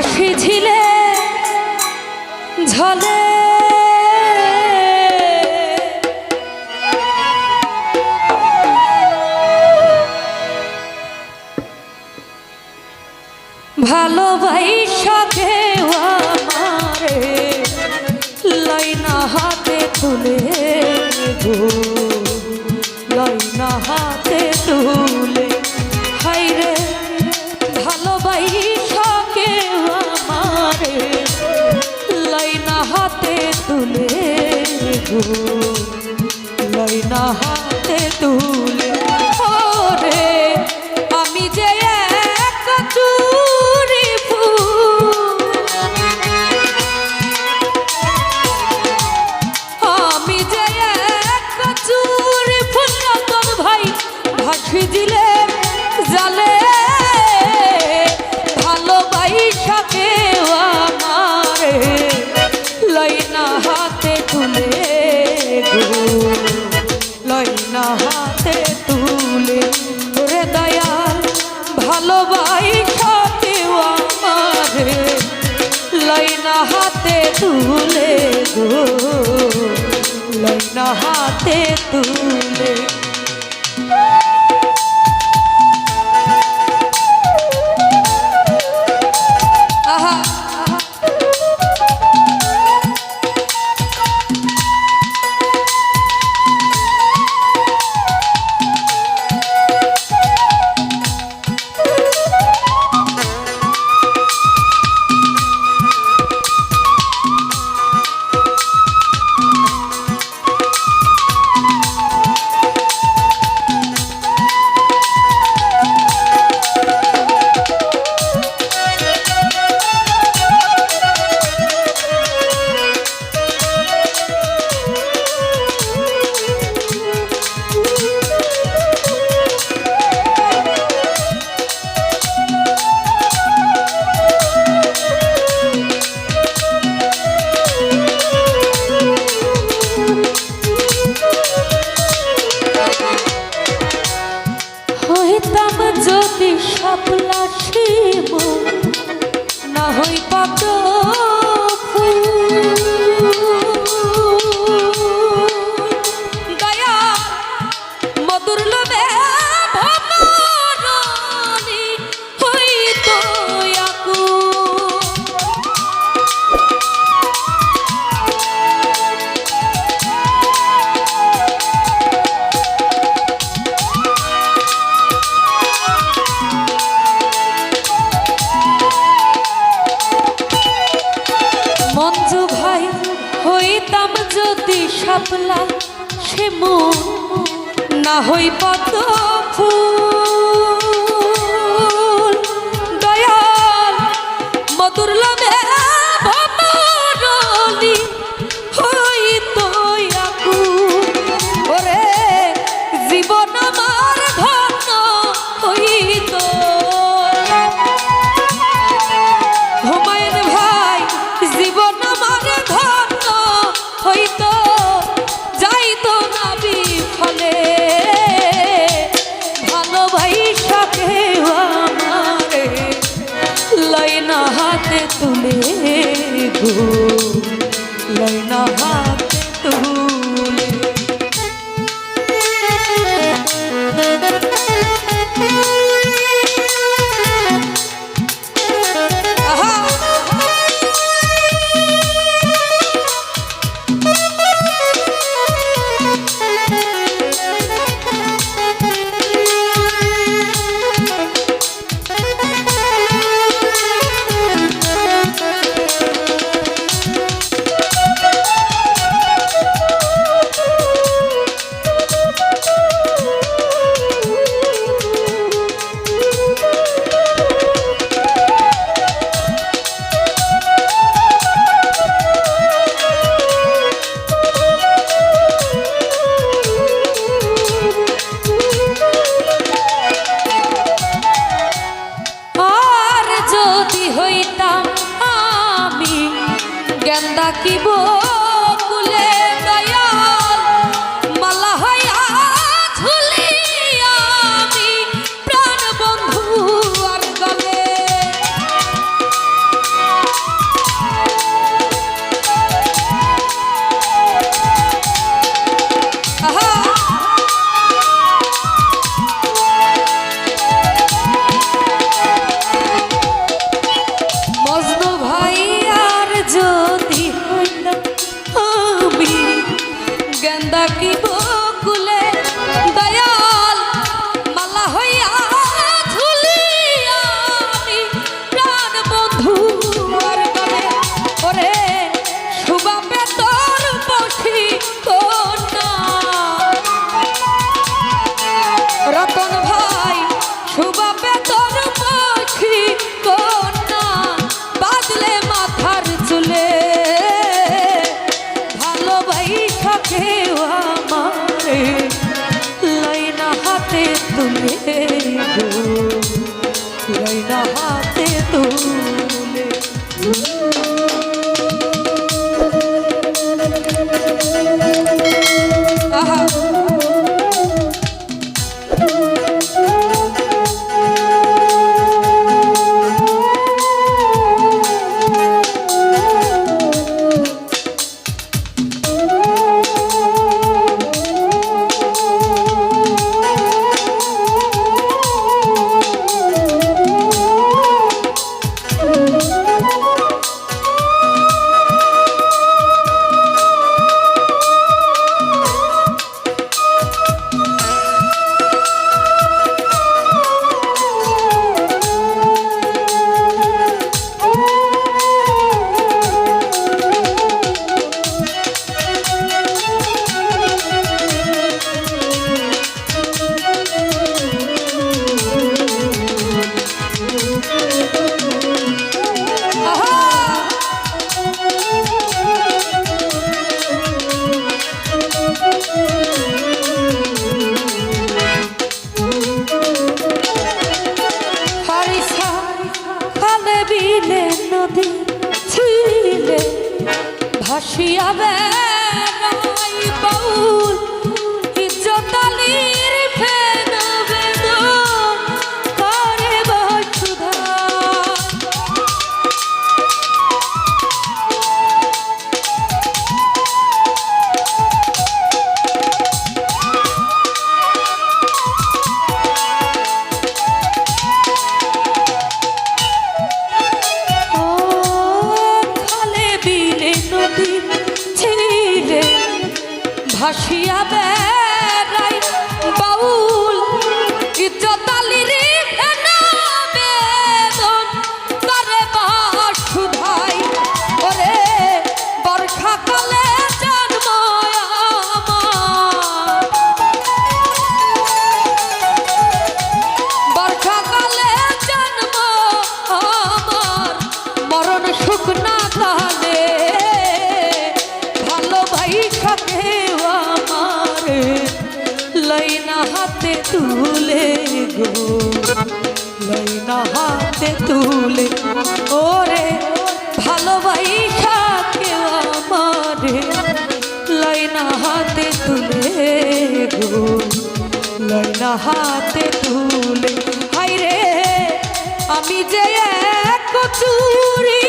পাখি ছিলে ঝলে। ভালোবাইসাকে আমারে লাইনা হাতে তুলে গো হাতে তুলে না হই পদ্ম ফুল Ooh. থাকিব তুমি ভাসিয়া বে সোনা হাতে তুলে। ওরে ভালোবাইসা কেউ আমারে। লাইনা হাতে তুলে গো। লাইনা হাতে তুলে। হাই রে, আমি যে এক চুরি